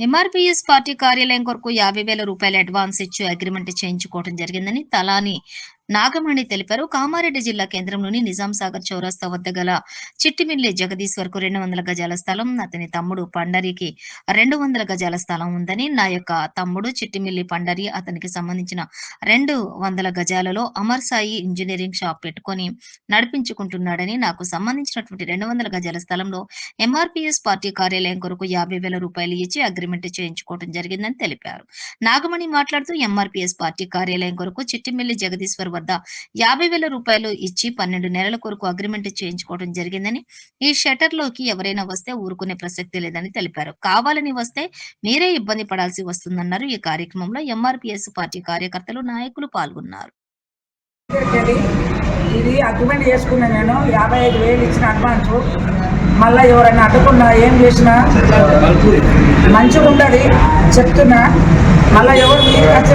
MRPS party కార్యాలయం కొరకు యాభై వేల రూపాయల అడ్వాన్స్ ఇచ్చి అగ్రిమెంట్ చేయించుకోవడం జరిగిందని తలాని నాగమణి తెలిపారు. కామారెడ్డి జిల్లా కేంద్రంలోని నిజాం సాగర్ చౌరస్తా వద్ద గల చిట్టిమిల్లి జగదీశ్వర్కు రెండు వందల గజాల స్థలం అతని తమ్ముడు పండరికి రెండు వందల గజాల స్థలం ఉందని నా యొక్క తమ్ముడు చిట్టిమిల్లి పండరి అతనికి సంబంధించిన రెండు వందల గజాలలో అమర్ సాయి ఇంజనీరింగ్ షాప్ పెట్టుకొని నడిపించుకుంటున్నాడని నాకు సంబంధించినటువంటి రెండు వందల గజాల స్థలంలో ఎంఆర్పిఎస్ పార్టీ కార్యాలయం కొరకు యాభై వేల రూపాయలు ఇచ్చి అగ్రిమెంట్ చేయించుకోవడం జరిగిందని తెలిపారు. నాగమణి మాట్లాడుతూ ఎంఆర్పిఎస్ పార్టీ కార్యాలయం కొరకు చిట్టిమిల్లి జగదీశ్వర్ వద్ద యాభై వేల రూపాయలు ఇచ్చి పన్నెండు నెలల కొరకు అగ్రిమెంట్ చేయించుకోవడం జరిగిందని ఈ షటర్లోకి ఎవరైనా వస్తే ఊరుకునే ప్రసక్తి లేదని తెలిపారు. కావాలని వస్తే మీరే ఇబ్బంది పడాల్సి వస్తుందన్నారు. ఈ కార్యక్రమంలో ఎంఆర్పిఎస్ పార్టీ కార్యకర్తలు నాయకులు పాల్గొన్నారు. ఇది అగ్రిమెంట్ చేసుకున్నా నేను యాభై ఐదు వేలు ఇచ్చిన అడ్వాన్స్. మళ్ళీ ఎవరైనా అడ్డకుండా ఏం చేసినా మంచిగా ఉండదు చెప్తున్నా. మళ్ళీ ఎవరు మీరు ఖర్చు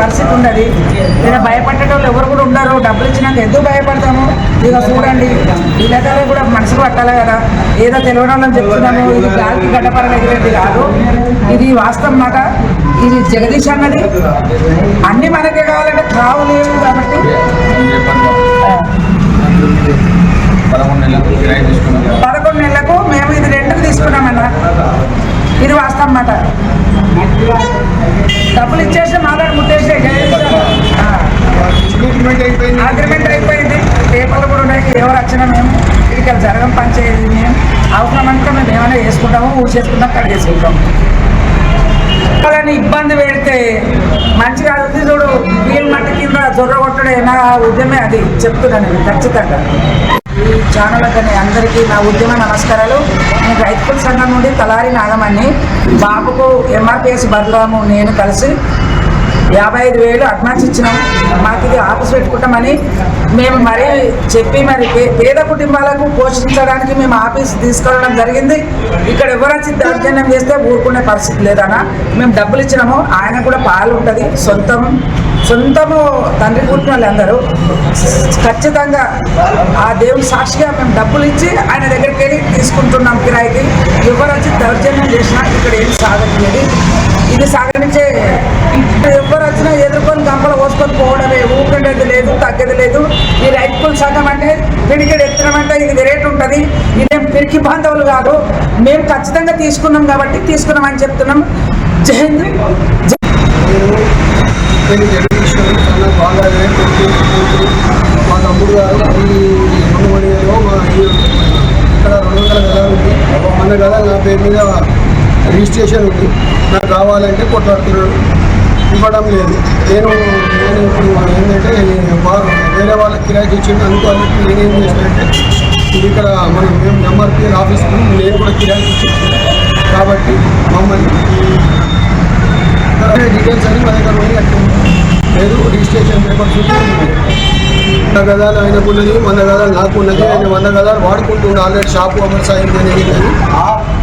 పరిస్థితి ఉండదు నేను భయపడేటోళ్ళు ఎవరు కూడా ఉండరు. డబ్బులు ఇచ్చినాక ఎందుకు భయపడతాము? ఇక చూడండి. లెక్కలే కూడా మనసుకు పట్టాలి కదా. ఏదో తెలియని వాళ్ళని చెప్తున్నాము. ఇది గాలికి గడ్డపడలేదు కాదు. ఇది వాస్తవం మాట ఇది జగదీష్ అన్నది. అన్ని మనకే కావాలంటే కావు లేవు కాబట్టి. పదకొండు నెలలకు మేము ఇది రెండుకు అగ్రిమెంట్ అయిపోయింది. పేపర్లు కూడా ఉన్నాయి. ఎవరు వచ్చినా మేము ఇక్కడ జరగం పనిచేయదు మేము. అవసరం అంటే మేము ఏమైనా చేసుకుంటాము ఊరు చేసుకుంటాం. కడిగేసుకుంటాం వాళ్ళని ఇబ్బంది పెడితే మంచిగా అది చూడు వీళ్ళ మట్ట కింద జొర్ర కొట్టడే నా ఉద్యమే అది. చెప్తున్నాను ఖచ్చితంగా. ఈ ఛానల్ కానీ అందరికీ నా ఉద్యమ నమస్కారాలు. నేను రైతుల సంఘం నుండి తలారి నాగమని బాబుకు ఎంఆర్పిఎస్ బదలాము నేను కలిసి యాభై ఐదు వేలు అడ్వాన్స్ ఇచ్చినాం. మాకు ఇది ఆఫీస్ పెట్టుకుంటామని మేము మరీ చెప్పి మరి పేద కుటుంబాలకు పోషించడానికి మేము ఆఫీస్ తీసుకెళ్ళడం జరిగింది. ఇక్కడ ఎవరు వచ్చి దౌర్జన్యం చేస్తే ఊరుకునే పరిస్థితి లేదన్నా. మేము డబ్బులు ఇచ్చినాము. ఆయన కూడా పాలు ఉంటుంది సొంతం సొంతము తండ్రి పుట్టిన వాళ్ళందరూ. ఖచ్చితంగా ఆ దేవుని సాక్షిగా మేము డబ్బులు ఇచ్చి ఆయన దగ్గరికి వెళ్ళి తీసుకుంటున్నాం కిరాయికి. ఎవరు వచ్చి దౌర్జన్యం చేసినా ఇక్కడ ఏం సాగట్లేదు. ఇది సాగనించే ఇప్పుడు ఎవరు వచ్చినా ఎదుర్కొని గంపలు పోసుకొని పోవడమే ఊపిడేది లేదు తగ్గేది లేదు శాతం అంటే పిడికెడు ఇది రేట్ ఉంటుంది. ఇదేం పిరికి బాంధవులు కాదు. మేము ఖచ్చితంగా తీసుకున్నాం కాబట్టి తీసుకున్నామని చెప్తున్నాం. జై చాలా బాగా మా తమ్ముడు గారు మా ఇక్కడ రెండు వందల గదాలు ఉంది మన గద నా పేరు మీద రిజిస్ట్రేషన్ ఉంది నాకు కావాలంటే కొట్లాడుతున్నాడు ఇవ్వడం లేదు నేను నేను ఇప్పుడు ఏంటంటే బాగా వేరే వాళ్ళకి కిరాయికి ఇచ్చింది అనుకోవాలంటే నేనేం చేశానంటే ఇది ఇక్కడ మనం మేము ఎంఆర్పిఎల్ ఆఫీస్కి నేను కూడా కిరాయికి ఇచ్చేసాను. కాబట్టి మమ్మల్ని డీటెయిల్స్ అని మా దగ్గర ఉన్నాయి. అట్లా లేదు రిజిస్ట్రేషన్ పేపర్స్ వంద గదాలు ఆయనకు ఉన్నది వంద గదాలు నాకు ఉన్నది ఆయన వంద గదాలు వాడుకుంటుండే ఆల్రెడీ షాపు అమర్ అనేది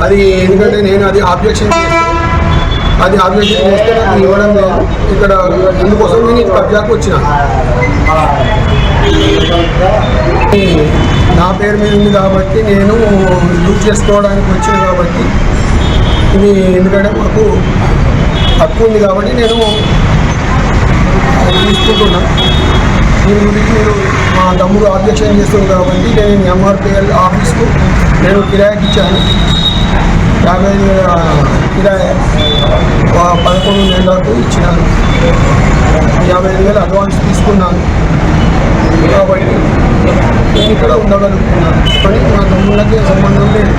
అది ఎందుకంటే నేను అది ఆబ్జెక్షన్ చేస్తాను అది ఆబ్జెక్షన్ చేస్తే నాకు ఇవ్వడం లేదు. ఇక్కడ అందుకోసం నేను ఈ కబ్జాకు వచ్చిన. నా పేరు మీద ఉంది కాబట్టి నేను యూజ్ చేసుకోవడానికి వచ్చాను కాబట్టి ఇది ఎందుకంటే మాకు హక్కు ఉంది కాబట్టి నేను తీసుకుంటున్నా. దీని గురించి మీరు మా తమ్ముడు ఆబ్జెక్షన్ చేస్తుంది కాబట్టి నేను ఎంఆర్పిఎల్ ఆఫీస్కు నేను కిరాయికి ఇచ్చాను. యాభై కిరాయి పదకొండు నెలలకు ఇచ్చినాను. యాభై ఐదు వేలు అడ్వాన్స్ తీసుకున్నాను. కాబట్టి నేను ఇక్కడ ఉండగలుగుతున్నాను. కానీ మా తమ్ముళ్ళకి సంబంధం లేదు.